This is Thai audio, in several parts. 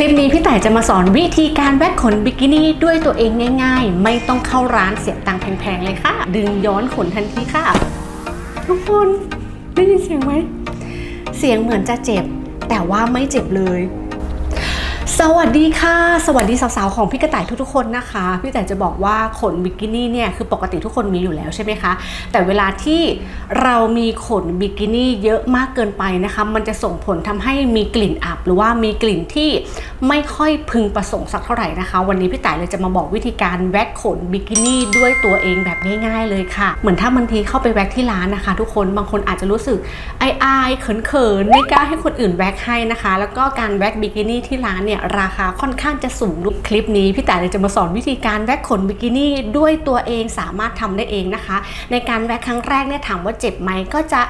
คลิปนี้พี่แต่ายจะมาสอนวิธีการแว็กขนบิกินี่ด้วยตัวเองง่ายๆ ไม่ต้องเข้าร้านเสียตังค์แพงๆเลยค่ะ ดึงย้อนขนทันทีค่ะ ทุกคนได้ยินเสียงไหม เสียงเหมือนจะเจ็บ แต่ว่าไม่เจ็บเลย สวัสดีค่ะ สวัสดีสาวๆของพี่กระต่ายทุกๆคนนะคะ พี่แต่จะบอกว่าขนบิกินี่เนี่ยคือปกติทุกคนมีอยู่แล้วใช่ไหมคะ แต่เวลาที่เรามีขนบิกินี่เยอะมากเกินไปนะคะ มันจะส่งผลทำให้มีกลิ่นอับหรือว่ามีกลิ่นที่ไม่ค่อยพึงประสงค์สักเท่าไหร่นะคะ วันนี้พี่แต่เลยจะมาบอกวิธีการแว็กขนบิกินี่ด้วยตัวเองแบบง่าย ๆ เลยค่ะ เหมือนถ้าบางทีเข้าไปแว็กที่ร้านนะคะ ทุกคนบางคนอาจจะรู้สึกอายๆเขินๆไม่กล้าให้คนอื่นแว็กให้นะคะ แล้วก็การแว็กบิกินี่ที่ร้านเนี่ยราคาค่อนข้างจะสูงรูปคลิปนี้พี่แต่ายเลยจะมาสอนวิธีการแว็กขนบิกินี่ด้วยตัวเองสามารถทำได้เองนะคะ ในการแว็กครั้งแรกเนี่ยถามว่าเจ็บไหมก็จะ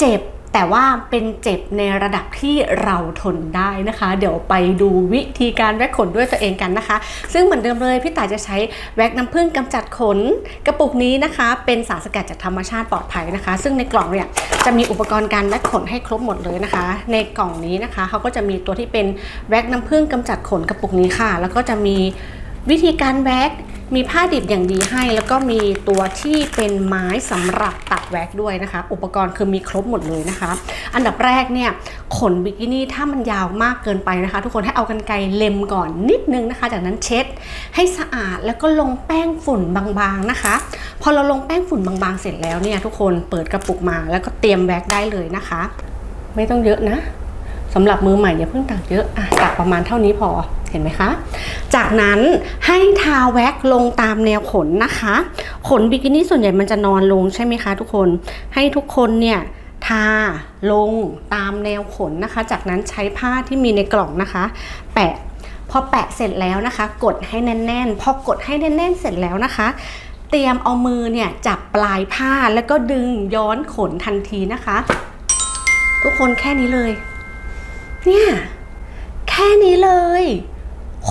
เจ็บแต่ว่าเป็นเจ็บในระดับที่เราทนได้นะคะ เดี๋ยวไปดูวิธีการแว็กขนด้วยตัวเองกันนะคะ ซึ่งเหมือนเดิมเลยพี่ต่ายจะใช้แว็กน้ำผึ้งกำจัดขน กระปุกนี้นะคะ เป็นสารสกัดจากธรรมชาติปลอดภัยนะคะ ซึ่งในกล่องเนี่ย จะมีอุปกรณ์การแว็กขนให้ครบหมดเลยนะคะ ในกล่องนี้นะคะเขาก็จะมีตัวที่เป็นแว็กน้ำผึ้งกำจัดขนกระปุกนี้ค่ะ แล้วก็จะมีวิธีการแว็กมีผ้าดิบอย่างดีให้ แล้วก็มีตัวที่เป็นไม้สำหรับตัดแว็กด้วยนะคะ อุปกรณ์คือมีครบหมดเลยนะคะ อันดับแรกเนี่ยขนบิกินี่ถ้ามันยาวมากเกินไปนะคะ ทุกคนให้เอากันไกรเล็มก่อนนิดนึงนะคะ จากนั้นเช็ดให้สะอาดแล้วก็ลงแป้งฝุ่นบางๆนะคะ อเราลงแป้งฝุ่นบางๆเสร็จแล้วเนี่ยทุกคนเปิดกระปุกมาแล้วก็เตรียมแว็กได้เลยนะคะ ไม่ต้องเยอะนะสำหรับมือใหม่อย่าเพิ่งตักเยอะอะตักประมาณเท่านี้พอเห็นไหมคะ จากนั้นให้ทาแว็กลงตามแนวขนนะคะ ขนบิกินี่ส่วนใหญ่มันจะนอนลงใช่ไหมคะ ทุกคนให้ทุกคนเนี่ยทาลงตามแนวขนนะคะ จากนั้นใช้ผ้าที่มีในกล่องนะคะ แปะพอแปะเสร็จแล้วนะคะ กดให้แน่นๆ พอกดให้แน่น ๆ เสร็จแล้วนะคะ เตรียมเอามือเนี่ยจับปลายผ้าแล้วก็ดึงย้อนขนทันทีนะคะ ทุกคนแค่นี้เลย เนี่ยแค่นี้เลย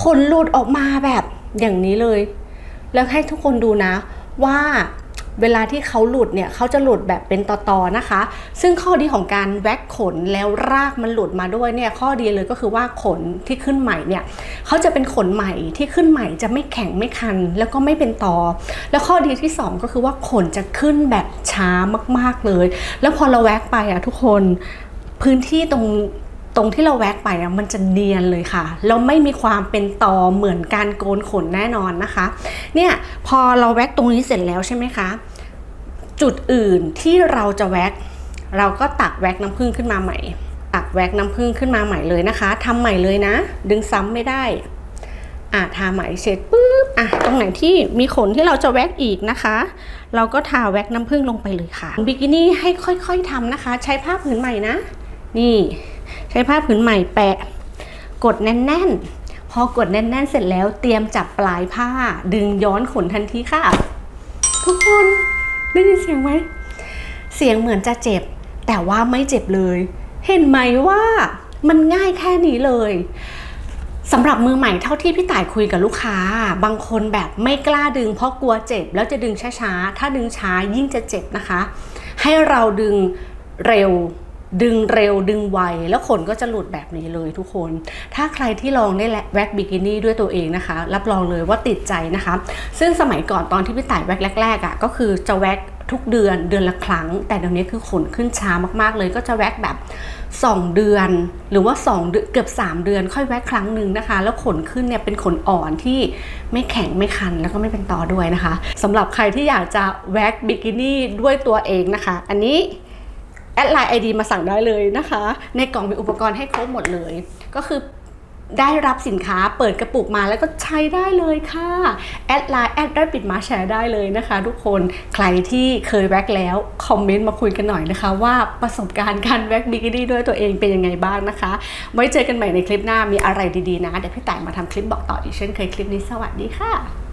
ขนหลุดออกมาแบบอย่างนี้เลย แล้วให้ทุกคนดูนะว่า เวลาที่เขาหลุดเนี่ยเขาจะหลุดแบบเป็นตอๆนะคะ ซึ่งข้อดีของการแว็กขนแล้วรากมันหลุดมาด้วยเนี่ยข้อดีเลยก็คือว่าขนที่ขึ้นใหม่เนี่ยเขาจะเป็นขนใหม่ที่ขึ้นใหม่จะไม่แข็งไม่คัน แล้วก็ไม่เป็นตอ แล้วข้อดีที่สองก็คือว่าขนจะขึ้นแบบช้ามาก ๆเลย แล้วพอเราแว็กไปอะทุกคนพื้นที่ตรง ตรงที่เราแว็กไปอะมันจะเนียนเลยค่ะแล้วไม่มีความเป็นตอเหมือนการโกนขนแน่นอนนะคะ เนี่ยพอเราแว็กตรงนี้เสร็จแล้วใช่ไหมคะ จุดอื่นที่เราจะแว็กเราก็ตักแว็กน้ำผึ้งขึ้นมาใหม่ ตักแว็กน้ำผึ้งขึ้นมาใหม่เลยนะคะทำใหม่เลยนะ ดึงซ้ำไม่ได้อะทาใหม่เสร็จปุ๊บอะตรงไหนที่มีขนที่เราจะแว็กอีกนะคะ เราก็ทาแว็กน้ำผึ้งลงไปเลยค่ะบิกินี่ให้ค่อยๆทำนะคะ ใช้ผ้าผืนใหม่นะ นี่ ใช้ผ้าผืนใหม่แปะ กดแน่น ๆ พอกดแน่น ๆ เสร็จแล้วเตรียมจับปลายผ้า ดึงย้อนขนทันทีค่ะ ทุกคนได้ยินเสียงไหม เสียงเหมือนจะเจ็บ แต่ว่าไม่เจ็บเลย เห็นไหมว่ามันง่ายแค่นี้เลยสำหรับมือใหม่เท่าที่พี่ต่ายคุยกับลูกค้า บางคนแบบไม่กล้าดึงเพราะกลัวเจ็บ แล้วจะดึงช้าๆ ถ้าดึงช้ายิ่งจะเจ็บนะคะ ให้เราดึงเร็ว ดึงเร็วดึงไว แล้วขนก็จะหลุดแบบนี้เลยทุกคน ถ้าใครที่ลองได้แว็กบิกินี่ด้วยตัวเองนะคะ รับรองเลยว่าติดใจนะคะ ซึ่งสมัยก่อนตอนที่พี่ต่ายแว็กแรกๆอะ่ะก็คือจะแว็กทุกเดือนเดือนละครั้ง แต่เดี๋ยวนี้คือขนขึ้นช้ามากๆ เลยก็จะแว็กแบบ 2 เดือน หรือว่า2เดือนเกือบ 3 เดือนค่อยแว็กครั้งหนึ่งนะคะ แล้วขนขึ้นเนี่ยเป็นขนอ่อนที่ไม่แข็งไม่คันแล้วก็ไม่เป็นตอด้วยนะคะสำหรับใครที่อยากจะแว็กบิกินี่ด้วยตัวเองนะคะ อันนี้ แอดไลน์ไอดีมาสั่งได้เลยนะคะ ในกล่องมีอุปกรณ์ให้ครบหมดเลย ก็คือได้รับสินค้าเปิดกระปุกมาแล้วก็ใช้ได้เลยค่ะ แอดไลน์แอดได้ปิดมาแชร์ได้เลยนะคะ ทุกคนใครที่เคยแว็กแล้ว คอมเมนต์มาคุยกันหน่อยนะคะ ว่าประสบการณ์การแว็กบิกินี่ด้วยตัวเองเป็นยังไงบ้างนะคะ ไว้เจอกันใหม่ในคลิปหน้ามีอะไรดีๆนะ เดี๋ยวพี่ต่ายมาทำคลิปบอกต่ออีกเช่นเคยคลิปนี้สวัสดีค่ะ